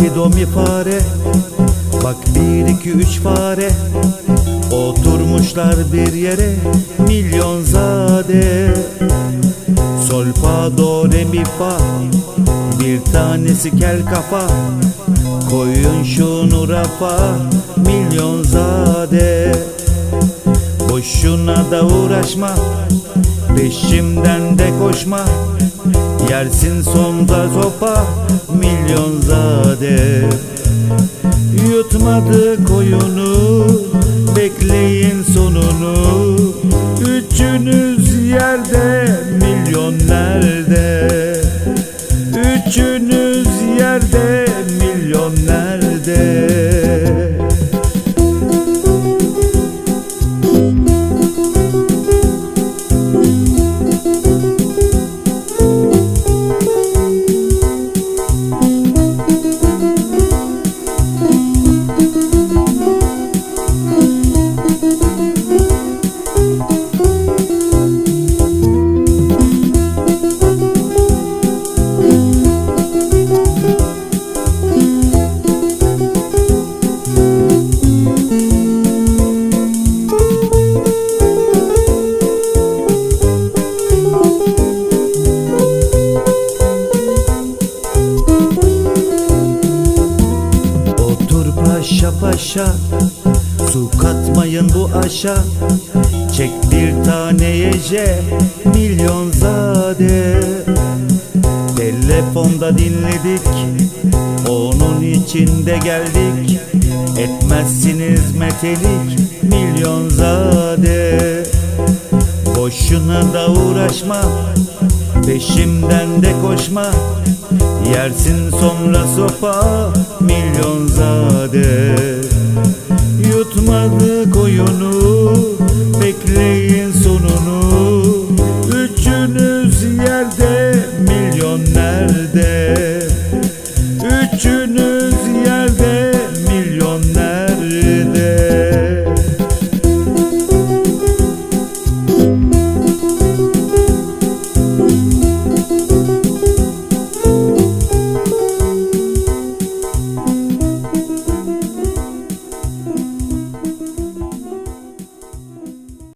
si do mi fare Bak bir iki üç fare Oturmuşlar bir yere milyon zade. Sol fa do re mi fa Bir tanesi kel kafa Koyun şunu rafa milyon zade. Boşuna da uğraşma Peşimden de koşma Yersin sonda sopa Milyon zade. Yutmadı koyunu Bekleyin sonunu. Üçünüz yerde Milyon nerede? Üçünüz yerde Milyon nerede paşa Su katmayın bu aşa Çek bir tane yece Milyon zade. Telefonda dinledik Onun içinde geldik. Etmezsiniz metelik Milyon zade. Boşuna da uğraşma Peşimden de koşma. Yersin sonra sopa Milyon zade Çıkmadı koyunu Bekleyin sonunu. Üçünüz yerde Milyon nerede? Üçünüz yerde Milyon nerede?